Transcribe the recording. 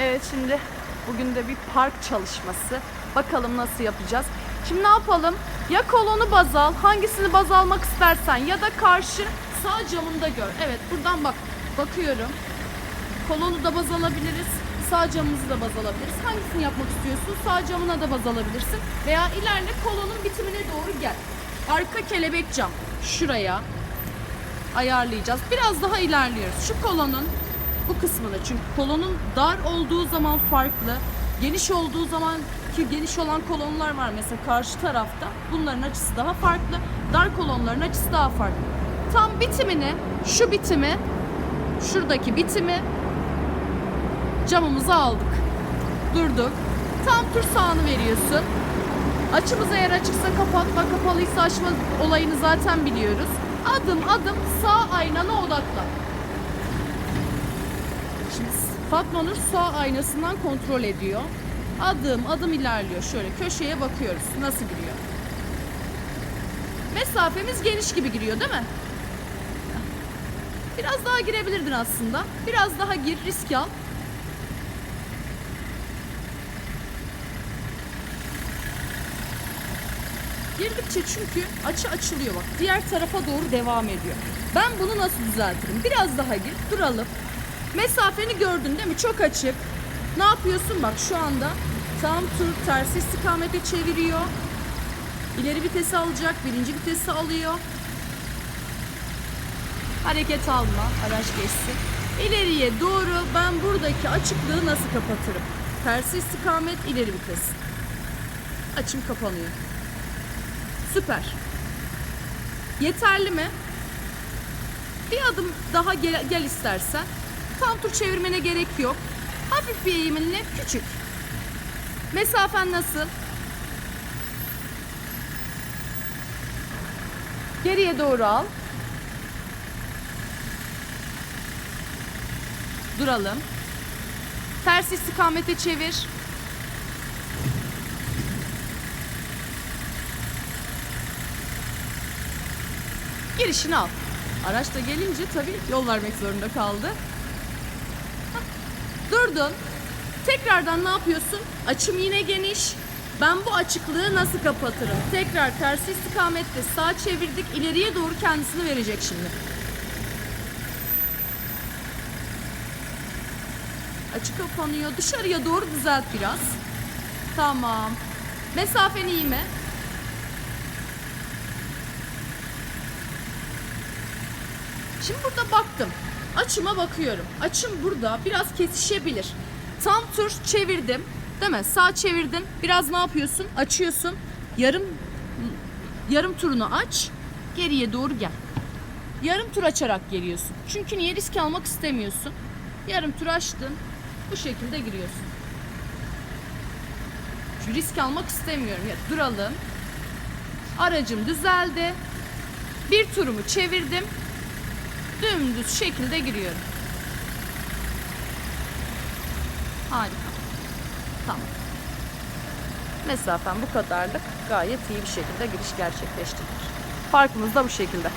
Evet şimdi bugün de bir park çalışması. Bakalım nasıl yapacağız. Şimdi ne yapalım? Ya kolonu baz al, hangisini baz almak istersen ya da karşı sağ camında gör. Evet buradan bak, bakıyorum. Kolonu da baz alabiliriz. Sağ camımızı da baz alabiliriz. Hangisini yapmak istiyorsun? Sağ camına da baz alabilirsin. Veya ilerle kolonun bitimine doğru gel. Arka kelebek cam. Şuraya ayarlayacağız. Biraz daha ilerliyoruz. Şu kolonun bu kısmını çünkü kolonun dar olduğu zaman farklı. Geniş olduğu zaman ki geniş olan kolonlar var mesela karşı tarafta. Bunların açısı daha farklı. Dar kolonların açısı daha farklı. Tam bitimini, şu bitimi, şuradaki bitimi camımıza aldık. Durduk. Tam tur sağını veriyorsun. Açımız eğer açıksa kapatma, kapalıysa açma olayını zaten biliyoruz. Adım adım sağ aynana odaklan. Şimdi Fatma sağ aynasından kontrol ediyor. Adım adım ilerliyor. Şöyle köşeye bakıyoruz. Nasıl giriyor? Mesafemiz geniş gibi giriyor değil mi? Biraz daha girebilirdin aslında. Biraz daha gir, risk al. Girdikçe çünkü açı açılıyor bak. Diğer tarafa doğru devam ediyor. Ben bunu nasıl düzeltirim? Biraz daha gir, duralım. Mesafeni gördün değil mi? Çok açık. Ne yapıyorsun? Bak şu anda tam tur tersi istikamete çeviriyor. İleri vitesi alacak, birinci vitesi alıyor. Hareket alma, araç geçsin. İleriye doğru ben buradaki açıklığı nasıl kapatırım? Tersi istikamet, ileri vites. Açım kapanıyor. Süper. Yeterli mi? Bir adım daha gel, gel istersen. Tam tur çevirmene gerek yok. Hafif bir eğiminle küçük. Mesafen nasıl? Geriye doğru al. Duralım. Ters istikamete çevir. girişini al. Araç da gelince tabii yol vermek zorunda kaldı. Durdun. Tekrardan ne yapıyorsun? Açım yine geniş. Ben bu açıklığı nasıl kapatırım? Tekrar tersi istikamette sağ çevirdik. İleriye doğru kendisini verecek şimdi. Açı kapanıyor. Dışarıya doğru düzelt biraz. Tamam. Mesafen iyi mi? Şimdi burada baktım. Açıma bakıyorum. Açım burada biraz kesişebilir. Tam tur çevirdim. Değil mi? Sağ çevirdin. Biraz ne yapıyorsun? Açıyorsun. Yarım yarım turunu aç. Geriye doğru gel. Yarım tur açarak geliyorsun. Çünkü niye risk almak istemiyorsun? Yarım tur açtın. Bu şekilde giriyorsun. Çünkü risk almak istemiyorum. Ya duralım. Aracım düzeldi. Bir turumu çevirdim dümdüz şekilde giriyorum. Harika. Tamam. Mesafen bu kadarlık gayet iyi bir şekilde giriş gerçekleştirilir. Farkımız da bu şekilde.